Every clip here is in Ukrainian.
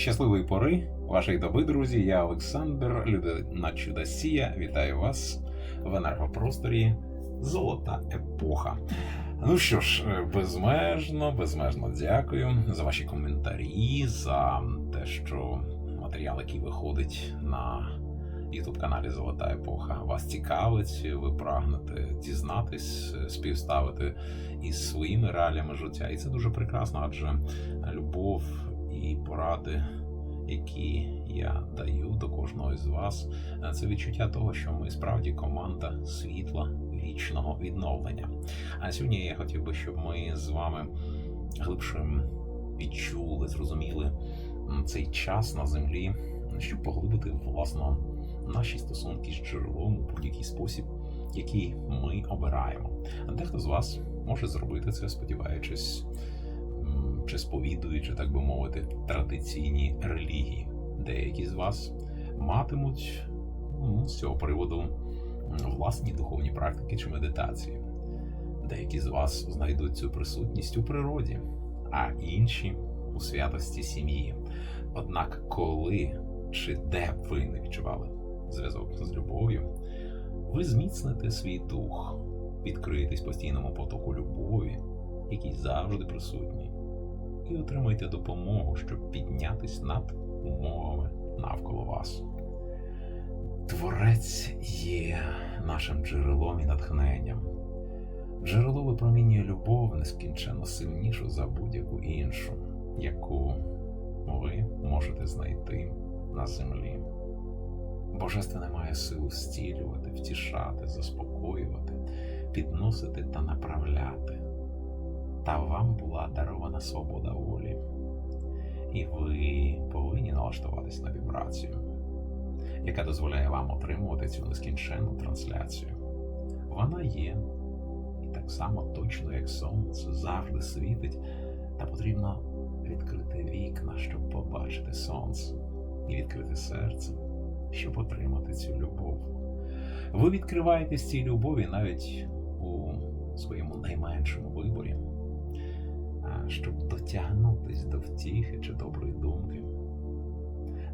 Щасливої пори вашої доби, друзі. Я Олександр, людина чудосія. Вітаю вас в енергопросторі Золота епоха. Ну що ж, е, безмежно, безмежно дякую за ваші коментарі, за те, що матеріал, який виходить на youtube каналі Золота Епоха, вас цікавить, ви прагнете дізнатись, співставити із своїми реаліями життя. І це дуже прекрасно, адже любов і поради, які я даю до кожного з вас, це відчуття того, що ми справді команда світла вічного відновлення. А сьогодні я хотів би, щоб ми з вами глибше відчули, зрозуміли цей час на землі, щоб поглибити власно наші стосунки з джерелом у будь-який спосіб, який ми обираємо. Дехто з вас може зробити це, сподіваючись чи сповідуючи, так би мовити, традиційні релігії. Деякі з вас матимуть ну, з цього приводу власні духовні практики чи медитації. Деякі з вас знайдуть цю присутність у природі, а інші у святості сім'ї. Однак, коли чи де б ви не відчували зв'язок з любов'ю, ви зміцните свій дух, відкриєтесь постійному потоку любові, який завжди присутній, і отримайте допомогу, щоб піднятись над умовами навколо вас. Творець є нашим джерелом і натхненням. Джерело випромінює любов нескінченно сильнішу за будь-яку іншу, яку ви можете знайти на землі. Божественне має силу зцілювати, втішати, заспокоювати, підносити та направляти. Та вам була дарована свобода волі, і ви повинні налаштуватись на вібрацію, яка дозволяє вам отримувати цю нескінченну трансляцію. Вона є, і так само точно, як сонце, завжди світить, та потрібно відкрити вікна, щоб побачити сонце, і відкрити серце, щоб отримати цю любов. Ви відкриваєтесь цій любові навіть у своєму найменшому виборі, щоб дотягнутись до втіхи чи доброї думки.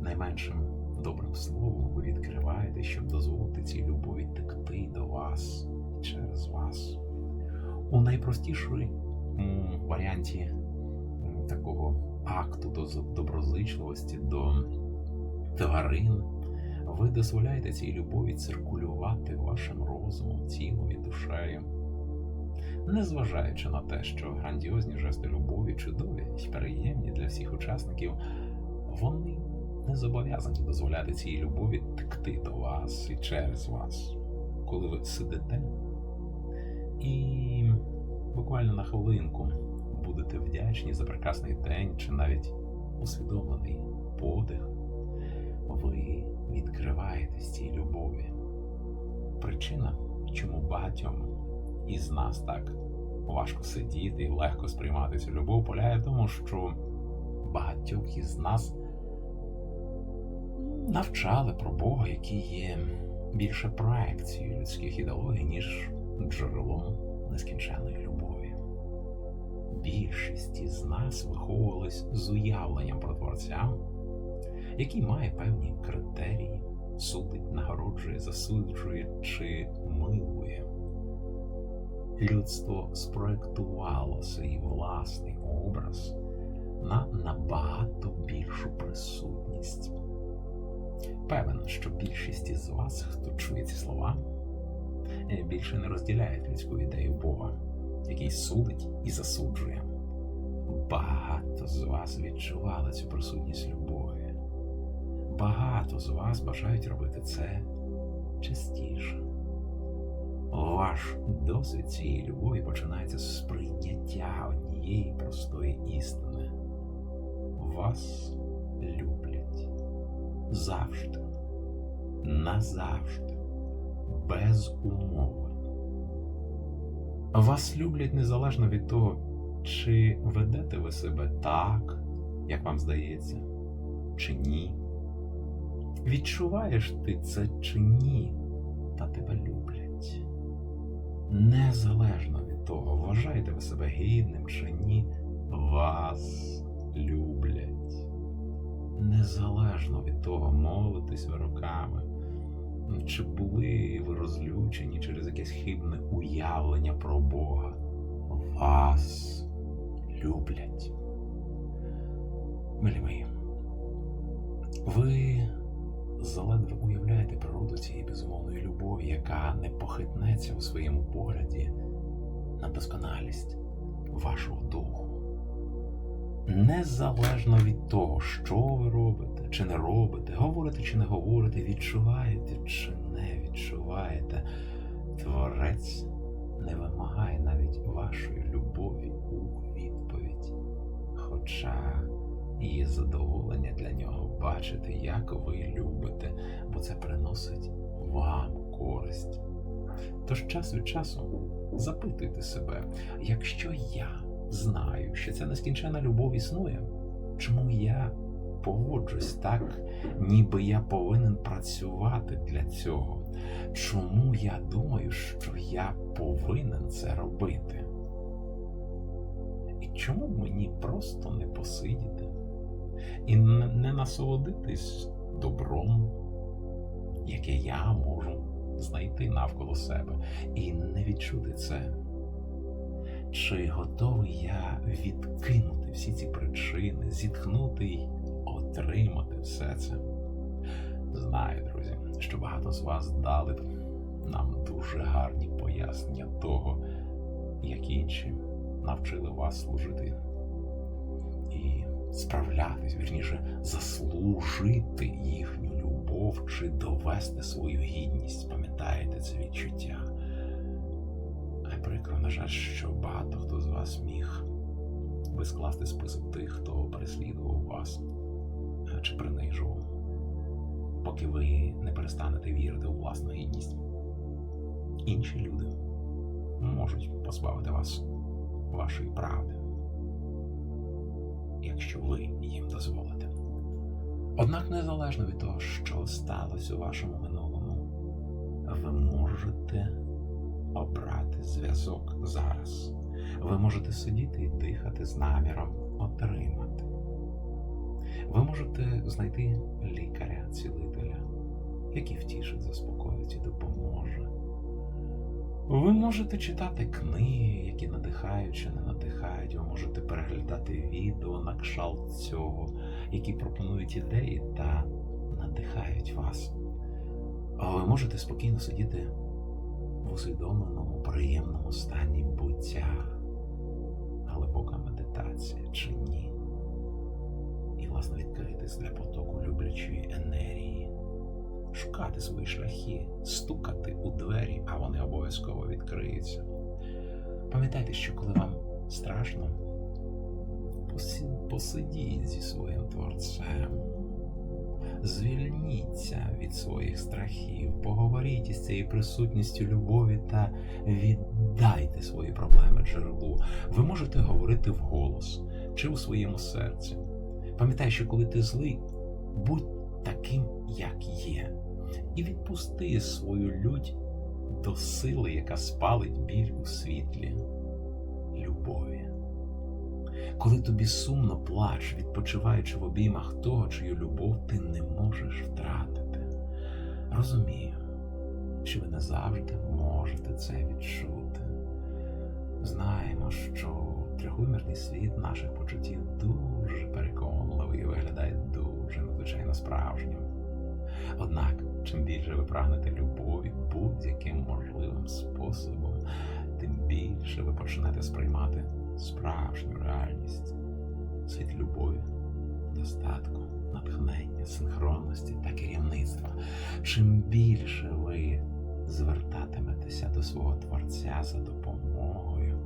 Найменшим добрим словом ви відкриваєте, щоб дозволити цій любові текти до вас і через вас. У найпростішій варіанті такого акту до доброзичливості до тварин, ви дозволяєте цій любові циркулювати вашим розумом, тілом і душею. Незважаючи на те, що грандіозні жести любові чудові й приємні для всіх учасників, вони не зобов'язані дозволяти цій любові текти до вас і через вас, коли ви сидите і буквально на хвилинку будете вдячні за прекрасний день чи навіть усвідомлений подих, ви відкриваєтесь цій любові. Причина, чому багатьом із нас так важко сидіти і легко сприймати цю любов, полягає в тому, що багатьох із нас навчали про Бога, який є більше проекцією людських ідеологій, ніж джерелом нескінченної любові. Більшість із нас виховувались з уявленням про Творця, який має певні критерії, судить, нагороджує, засуджує чи милує. Людство спроектувало свій власний образ на набагато більшу присутність. Певен, що більшість із вас, хто чує ці слова, е, більше не розділяють людську ідею Бога, який судить і засуджує. Багато з вас відчували цю присутність любові. Багато з вас бажають робити це частіше. Ваш досвід цієї любові починається з прийняття однієї простої істини. Вас люблять завжди, назавжди, без умови. Вас люблять незалежно від того, чи ведете ви себе так, як вам здається, чи ні. Відчуваєш ти це чи ні, та тебе люблять. Незалежно від того, вважаєте ви себе гідним чи ні, вас люблять. незалежно від того, молитесь ви роками, чи були ви розлючені через якесь хибне уявлення про Бога, вас люблять. Милі мої, ви заледве уявляєте природу цієї безумовної любові, яка не похитнеться у своєму погляді на досконалість вашого духу. Незалежно від того, що ви робите чи не робите, говорите чи не говорите, відчуваєте чи не відчуваєте, Творець не вимагає навіть вашої любові у відповідь. Хоча є задоволення для нього бачити, як ви любите, бо це приносить вам користь. Тож час від часу запитуйте себе, якщо я знаю, що ця нескінчена любов існує, чому я поводжусь так, ніби я повинен працювати для цього? Чому я думаю, що я повинен це робити? І чому мені просто не посидіти і не насолодитись добром, яке я можу знайти навколо себе, і не відчути це? Чи готовий я відкинути всі ці причини, зітхнути й отримати все це? Знаю, друзі, що багато з вас дали нам дуже гарні пояснення того, як інші навчили вас служити і справлятись, вірніше, заслужити їхню любов чи довести свою гідність. Пам'ятаєте це відчуття? А прикро, на жаль, що багато хто з вас міг би скласти список тих, хто переслідував вас чи принижував, поки ви не перестанете вірити у власну гідність. Інші люди можуть позбавити вас вашої правди, якщо ви їм дозволите. Однак, незалежно від того, що сталося у вашому минулому, ви можете обрати зв'язок зараз. Ви можете сидіти і дихати з наміром отримати. Ви можете знайти лікаря, цілителя, який втішить, заспокоїть і допоможе. Ви можете читати книги, які надихають чи не надихають. Ви можете переглядати відео на кшалт цього, які пропонують ідеї та надихають вас. Ви можете спокійно сидіти в усвідомленому, приємному стані буття, глибока медитація чи ні. І, власне, відкритись для потоку люблячої шукати свої шляхи, стукати у двері, а вони обов'язково відкриються. Пам'ятайте, що коли вам страшно, посидіть зі своїм творцем. Звільніться від своїх страхів, поговоріть із цією присутністю любові та віддайте свої проблеми джерелу. Ви можете говорити вголос чи у своєму серці. Пам'ятай, що коли ти злий, будь таким, як є, і відпусти свою лють до сили, яка спалить біль у світлі любові. Коли тобі сумно плач, відпочиваючи в обіймах того, чию любов ти не можеш втратити. Розумію, що ви не завжди можете це відчути. Знаємо, що трьохвимірний світ наших почуттів дуже переконливий і виглядає дуже надзвичайно справжнім. Однак, чим більше ви прагнете любові будь-яким можливим способом, тим більше ви почнете сприймати справжню реальність, світ любові, достатку, натхнення, синхронності та керівництва. Чим більше ви звертатиметеся до свого Творця за допомогою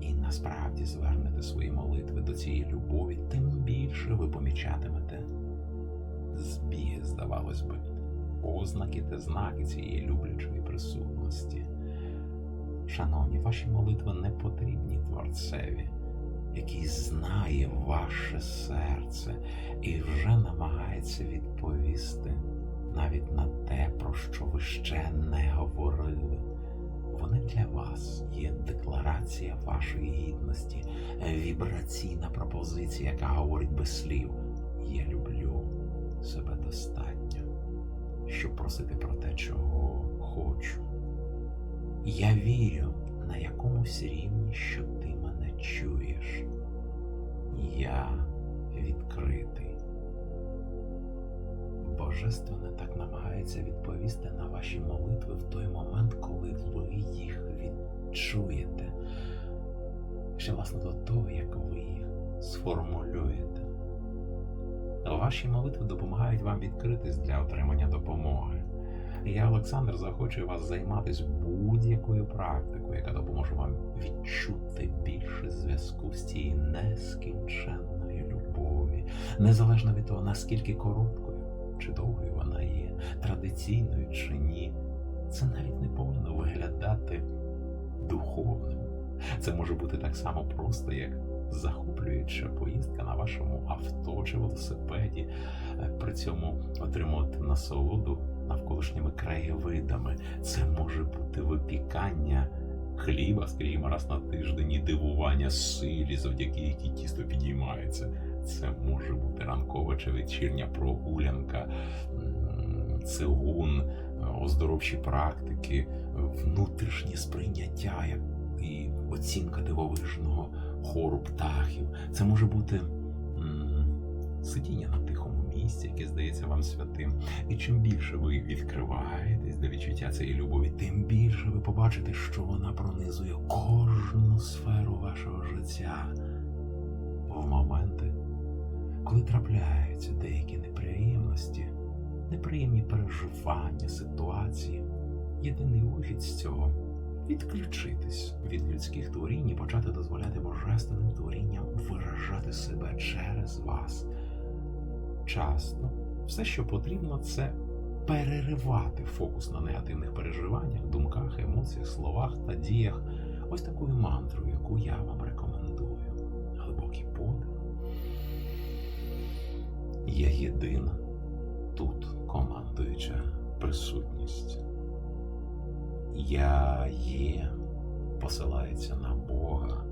і насправді звернете свої молитви до цієї любові, тим більше ви помічатимете збіги, здавалось би, ознаки та знаки цієї люблячої присутності. Шановні, ваші молитви не потрібні Творцеві, який знає ваше серце і вже намагається відповісти навіть на те, про що ви ще не говорили. Вони для вас є декларація вашої гідності, вібраційна пропозиція, яка говорить без слів: Я люблю себе достатньо, щоб просити про те, чого хочу. Я вірю на якомусь рівні, що ти мене чуєш. Я відкритий. Божественне так намагається відповісти на ваші молитви в той момент, коли ви їх відчуєте. Ще власне до того, як ви їх сформулюєте. Ваші молитви допомагають вам відкритись для отримання допомоги. Я, Олександр, захочу вас займатися будь-якою практикою, яка допоможе вам відчути більше зв'язку з цією нескінченною любові, незалежно від того, наскільки короткою чи довгою вона є, традиційною чи ні. Це навіть не повинно виглядати духовним. Це може бути так само просто, як захоплююча поїздка на вашому авто чи велосипеді, е, при цьому отримувати насолоду навколишніми краєвидами. Це може бути випікання хліба, скажімо, раз на тиждень і дивування силі, завдяки якій тісто підіймається. Це може бути ранкова чи вечірня прогулянка, цигун, е, оздоровчі практики, внутрішнє сприйняття і оцінка дивовижного хору птахів. Це може бути сидіння на тихому місці, яке здається вам святим. І чим більше ви відкриваєтесь до відчуття цієї любові, тим більше ви побачите, що вона пронизує кожну сферу вашого життя. В моменти, коли трапляються деякі неприємності, неприємні переживання, ситуації, єдиний вихід з цього відключитись від людських творінь і почати дозволяти божественним творінням виражати себе через вас. Часто все, що потрібно, це переривати фокус на негативних переживаннях, думках, емоціях, словах та діях. Ось такою мантрою, яку я вам рекомендую. Глибокий подих. Я єдина тут командуюча присутність. Я є, посилається на Бога,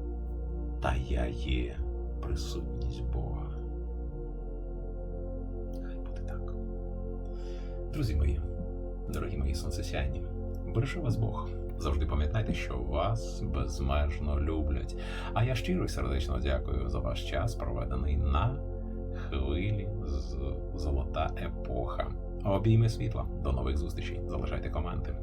та я є присутність Бога. Хай буде так. Друзі мої, дорогі мої сонцесяйні, бережи вас Бог. Завжди пам'ятайте, що вас безмежно люблять. А я щиро і сердечно дякую за ваш час, проведений на хвилі з золота епоха. Обійми світла. До нових зустрічей. Залишайте коменти.